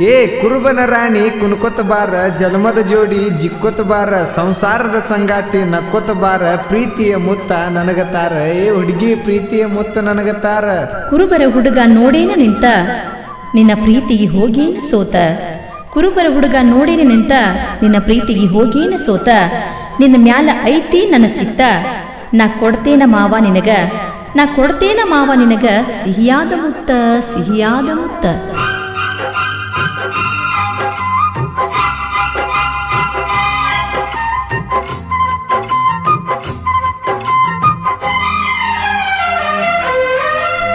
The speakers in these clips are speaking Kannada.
ಏ ಕುರುಬನ ರಾಣಿ ಕುನ್ಕೊತ ಬಾರ, ಜನ್ಮದ ಜೋಡಿ ಜಿಕ್ಕೊತ ಬಾರ, ಸಂಸಾರದ ಸಂಗಾತಿ ನಕ್ಕೊತ ಬಾರ, ಪ್ರೀತಿಯ ಮುತ್ತ ನನಗತಾರ. ಏ ಹುಡುಗಿ, ಪ್ರೀತಿಯ ಮುತ್ತ ನನಗತಾರ. ಕುರುಬರ ಹುಡುಗ ನೋಡೇನ ನಿಂತ, ನಿನ್ನ ಪ್ರೀತಿಗೆ ಹೋಗೇನ ಸೋತ. ಕುರುಬರ ಹುಡುಗ ನೋಡೇನ ನಿಂತ, ನಿನ್ನ ಪ್ರೀತಿಗೆ ಹೋಗೇನ ಸೋತ. ನಿನ್ನ ಮ್ಯಾಲ ಐತಿ ನನ್ನ ಚಿತ್ತ. ನಾ ಕೊಡ್ತೇನ ಮಾವ ನಿನಗ, ನಾ ಕೊಡ್ತೇನ ಮಾವ ನಿನಗ, ಸಿಹಿಯಾದ ಮುತ್ತ ಸಿಹಿಯಾದ ಮುತ್ತ.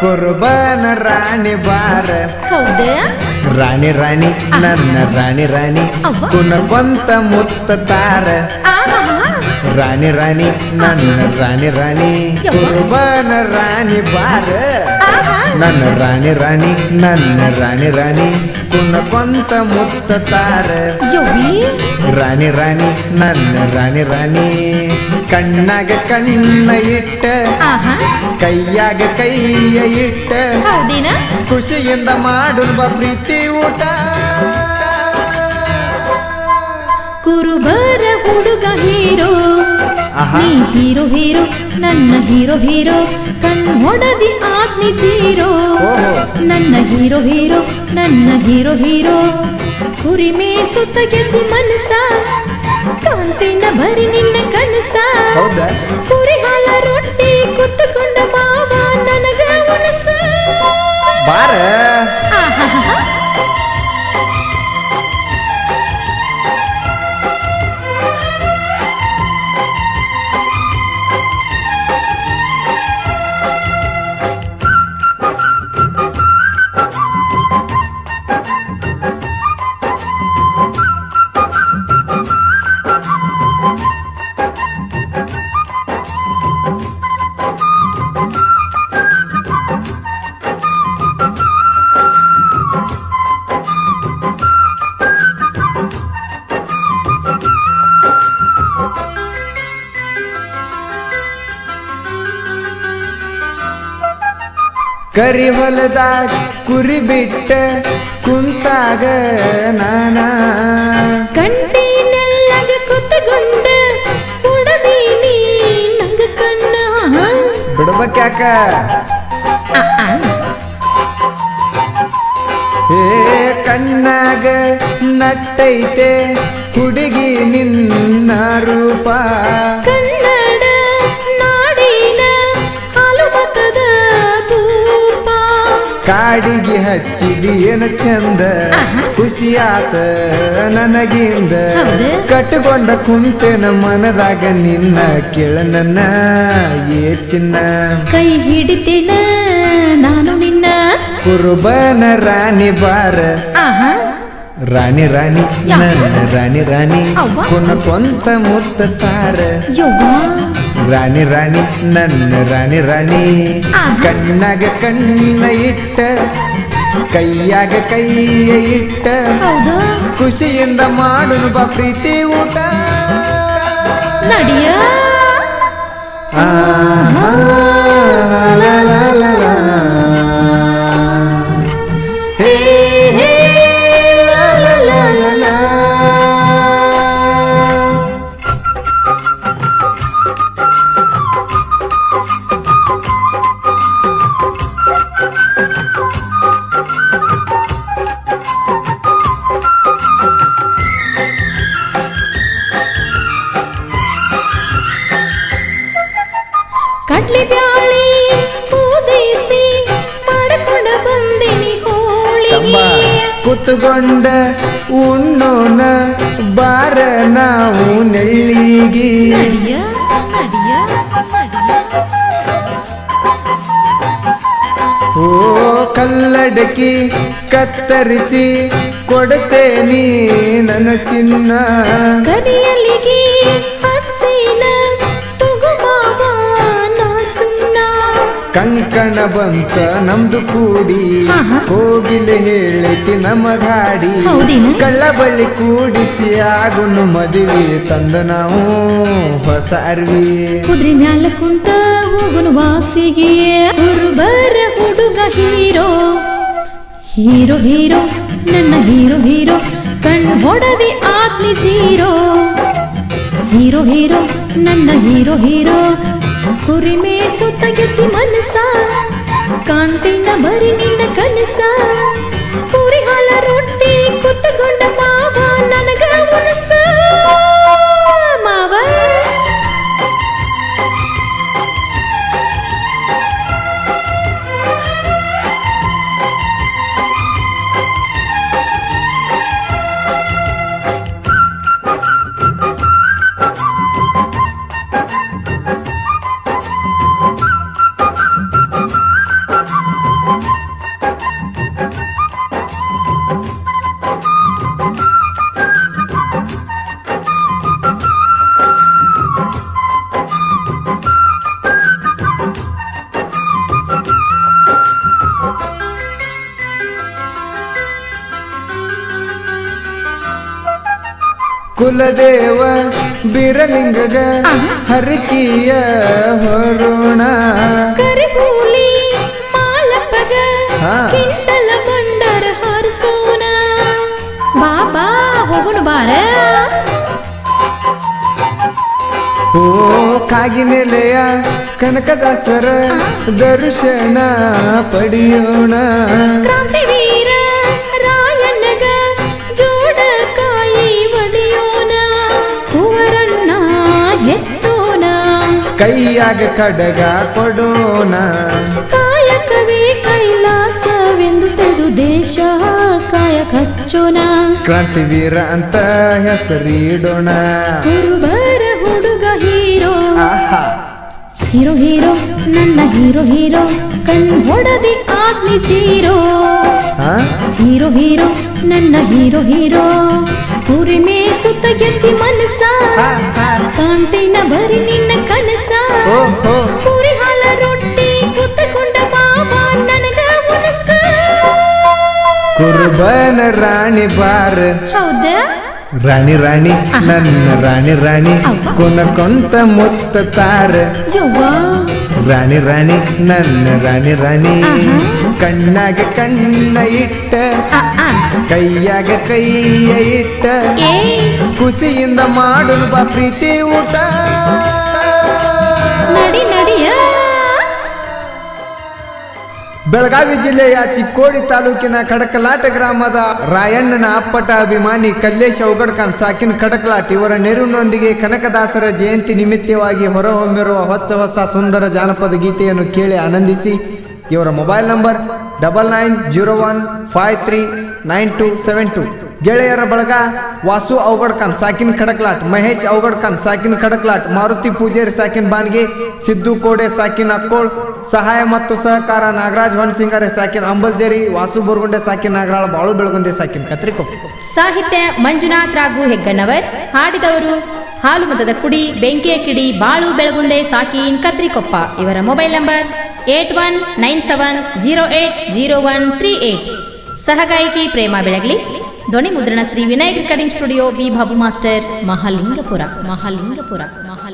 ಕುರುಬನ ರಾಣಿ ಬಾರ. ಹೌದಾ? ರಾಣಿ ರಾಣಿ ನನ್ನ ರಾಣಿ ರಾಣಿ. ಕುನಕೊಂತ ಮುತ್ತ ತಾರ. ರಾಣಿ ರಾಣಿ ನನ್ನ ರಾಣಿ ರಾಣಿ. ಕುರುಬನ ರಾಣಿ ಬಾರ. ನನ್ನ ರಾಣಿ ರಾಣಿ ನನ್ನ ರಾಣಿ ರಾಣಿ ಕುನಕೊಂತ ಮುತ್ತ ತಾರ. ರಾಣಿ ರಾಣಿ ನನ್ನ ರಾಣಿ ರಾಣಿ. ಕಣ್ಣಾಗ ಕಣ್ಣ ಇಟ್ಟ ಕೈಯಾಗ ಕೈಯ ಇಟ್ಟ ಖುಷಿಯಿಂದ ಮಾಡುವ ಪ್ರೀತಿ ಊಟ. ಕುರುಬರ ಹುಡುಗ ಹೀರೋ ಹೀರೋ ಹೀರೋ ನನ್ನ ಹೀರೋ ಹೀರೋ ಕಣ್ಣೊಡದಿ ಹೊಡದಿ ಆತ್ನಿ ಚೀರೋ. ನನ್ನ ಹೀರೋ ಹೀರೋ ನನ್ನ ಹೀರೋ ಹೀರೋ ಕುರಿಮೆ ಸುತ್ತ ಗೆದ್ದು ಮನಸ ಕಾಂತಿನ ಬರಿ ನಿನ್ನ ಕನಸ. ಹೌದಾ? ಕರಿ ಹೊಲದಾಗ ಕುರಿ ಬಿಟ್ಟ ಕುಂತಾಗ ನಾನ. ಕಂಟಿನೆಲ್ಲಗ ಕುತ್ತಗೊಂಡ ಉಡದೀನಿ ನಂಗ ಕಣ್ಣ. ಬಿಡ್ಬೇಕ್ಯಾಕ? ಏ ಕಣ್ಣಾಗ ನಟ್ಟೈತೆ ಹುಡುಗಿ ನಿನ್ನ ರೂಪ. ಕನ್ನಡ ಕಾಡಿಗೆ ಹಚ್ಚಿದಿ ಏನ ಚಂದ? ಖುಷಿಯಾತ ನನಗಿಂದ. ಕಟ್ಟಿಕೊಂಡ ಕುಂತೆನ ಮನದಾಗ ನಿನ್ನ ಕೇಳ ನನ್ನ ಏ ಚಿನ್ನ? ಕೈ ಹಿಡಿತೇನ ನಾನು ನಿನ್ನ? ಕುರುಬನ ರಾಣಿ ಬಾರ. ರಾಣಿ ರಾಣಿ ನನ್ನ ರಾಣಿ ರಾಣಿ ಕೊನ ಕೊಂತ ಮುತ್ತ ತಾರ. ರಾಣಿ ರಾಣಿ ನನ್ನ ರಾಣಿ ರಾಣಿ. ಕಣ್ಣಾಗ ಕಣ್ಣ ಇಟ್ಟ ಕೈಯಾಗ ಕೈಯ ಇಟ್ಟ. ಖುಷಿಯಿಂದ ಮಾಡುನು ಬಾ ಪ್ರೀತಿ ಊಟ. ನಡಿಯ? ಕುತ್ಕೊಂಡ ಉಣ್ಣೋನ ಬಾರ ನಾವು ನೆಳ್ಳಿಗಿ. ನಡಿಯ ಓ ಕಲ್ಲಡಕಿ ಕತ್ತರಿಸಿ ಕೊಡ್ತೇನಿ ನನ್ನ ಚಿನ್ನ. ಕಂಕಣ ಬಂತ ನಮ್ದು ಕೂಡಿ. ಕೋಗಿಲೆ ಹೋಗಿಲೆ ಹೇಳೈತಿ ನಮ್ಮ ಗಾಡಿ? ಕಳ್ಳ ಬಳ್ಳಿ ಕೂಡಿಸಿ ಆಗುನು ಮದುವೆ ತಂದ ನಾವು ಹೊಸ ಅರ್ವಿ. ಕುದ್ರಿ ಮ್ಯಾಲ ಕುಂತ ಹೋಗುನು ವಾಸಿಗೆ. ಬರ ಹುಡುಗ ಹೀರೋ. ಹೀರೋ ಹೀರೋ ನನ್ನ ಹೀರೋ ಹೀರೋ ಕಣ್ಣು ಹೊಡದಿ ಆತ್ನಿ ಜೀರೋ. ಹೀರೋ ಹೀರೋ ನನ್ನ ಹೀರೋ ಹೀರೋ ಕುರಿಮೆ ಸುತ್ತ ಗೆದ್ದಿ ಮನಸ ಕಾಣ್ತೀನ ಬರಿ ನಿನ್ನ ಕನಸ. ಕುರಿ ಹಾಲ ರೊಟ್ಟಿ ಕುತ್ತಗೊಂಡ ಕುಲದೇವ ಬಿರಲಿಂಗಗ ಹರಕಿಯ ಹೊರುಣ. ಕರಿಗೂಲಿ ಮಾಳಪ್ಪಗ. ಕಿಂಟಲ ಬಂಡರ ಹರಿಸೋನ ಬಾಬಾ ಹೋಗುನು ಬಾರ. ಓ ಕಾಗಿನೆಲೆಯ ಕನಕದಾಸರ ದರ್ಶನ ಪಡೆಯೋಣ. ಕೈಯಾಗ ಕಡಗ ಕೊಡೋಣ. ಕಾಯಕವೇ ಕೈಲಾಸವೆಂದು ತೆದು ದೇಶ ಕಾಯ ಕಚ್ಚೋಣ ಕ್ರಾಂತಿವೀರ ಅಂತ ಹೆಸರಿಡೋಣ. ಕುರುಬರ ಹುಡುಗ ಹೀರೋ. ಆಹಾ. ಹೀರೋ ಹೀರೋ ನನ್ನ ಹೀರೋ ಹೀರೋ ಕಣ್ಣು ಹೊಡದಿ ಆಗ್ನಿ ಚೀರೋ ಹಾ ಹೀರೋ ಹೀರೋ ನನ್ನ ಹೀರೋ ಹೀರೋ. ಕುರಿಮೆ ಸುತ್ತ ಗೆದ್ದಿ ಮನಸ. ಕಾಣ್ತೀನ ಬರಿ ನಿನ್ನ ಕನಸ. ಹಾಲ ರೊಟ್ಟಿ ಕುತ್ತಕೊಂಡ ಬಾಬಾ ನನಗ ಮನಸ ಕುರುಬನ ರಾಣಿ ಬಾರ. ಹೌದಾ? ರಾಣಿ ರಾಣಿ ನನ್ನ ರಾಣಿ ರಾಣಿ. ಕುನಕೊಂತ ಮುತ್ತ ತಾರ. ರಾಣಿ ರಾಣಿ ನನ್ನ ರಾಣಿ ರಾಣಿ. ಕಣ್ಣಾಗ ಕಣ್ಣ ಇಟ್ಟ. ಕೈಯಾಗ ಕೈಯ ಇಟ್ಟ ಖುಷಿಯಿಂದ ಮಾಡುನು ಬಾ ಪ್ರೀತಿ ಊಟ. ಬೆಳಗಾವಿ ಜಿಲ್ಲೆಯ ಚಿಕ್ಕೋಡಿ ತಾಲೂಕಿನ ಕಡಕಲಾಟ ಗ್ರಾಮದ ರಾಯಣ್ಣನ ಅಪ್ಪಟ ಅಭಿಮಾನಿ ಕಲ್ಲೇಶ್ ಔಗಡ್ಖಾನ್ ಸಾಕಿನ ಕಡಕಲಾಟ್ ಇವರ ನೆರವಿನೊಂದಿಗೆ ಕನಕದಾಸರ ಜಯಂತಿ ನಿಮಿತ್ತವಾಗಿ ಹೊರಹೊಮ್ಮಿರುವ ಹೊಚ್ಚ ಹೊಸ ಸುಂದರ ಜಾನಪದ ಗೀತೆಯನ್ನು ಕೇಳಿ ಆನಂದಿಸಿ. ಇವರ mobile number double nine zero one five three nine two seven two ಗೆಳೆಯರ ಬಳಗ, ವಾಸು ಅವಗಡ್ಕನ್ ಸಾಕಿನ್ ಖಡಕ್ಲಾಟ್, ಮಹೇಶ್ ಅವಗಡ್ಕನ್ ಸಾಕಿನ್ ಖಡಕ್ಲಾಟ್, ಮಾರುತಿ ಪೂಜೇರಿ, ಸಾಕಿನ್ ಬಾನ್ಗಿ ಸಿದ್ದು ಕೋಡೆ, ಸಾಕಿನ್ ಅಕ್ಕೋಳ್, ಸಹಾಯ ಮತ್ತು ಸಹಕಾರ, ನಾಗರಾಜ್ ಹೊನ್ಸಿಂಗರೆ, ಸಾಕಿನ್ ಅಂಬಲ್ಜೇರಿ, ವಾಸು ಬೋರ್ಗುಂಡೆ, ಸಾಕಿನ್ ನಾಗರಾಳ, ಬಾಳು ಬೆಳಗುಂದೆ, ಸಾಕಿನ್ ಕತ್ರಿಕೋ. ಸಾಹಿತ್ಯ ಮಂಜುನಾಥ್ ರಾಘು ಹೆಗ್ಗಣ್ಣವರ್ ಹಾಡಿದವರು ಹಾಲು ಮತದ ಕುಡಿ, ಬೆಂಕಿಯ ಕಿಡಿ, ಬಾಳು, ಬೆಳಗುಂದೆ, ಸಾಕೀನ್, ಕತ್ರಿಕೊಪ್ಪ. ಇವರ mobile number eight one nine seven zero eight zero one three eight. ಸಹಗಾಯಕಿ Prema Belagli. ಧ್ವನಿ ಮುದ್ರಣ Shri Vinayak recording studio B Babu master Mahalingapura Mahalingapura Mahalinga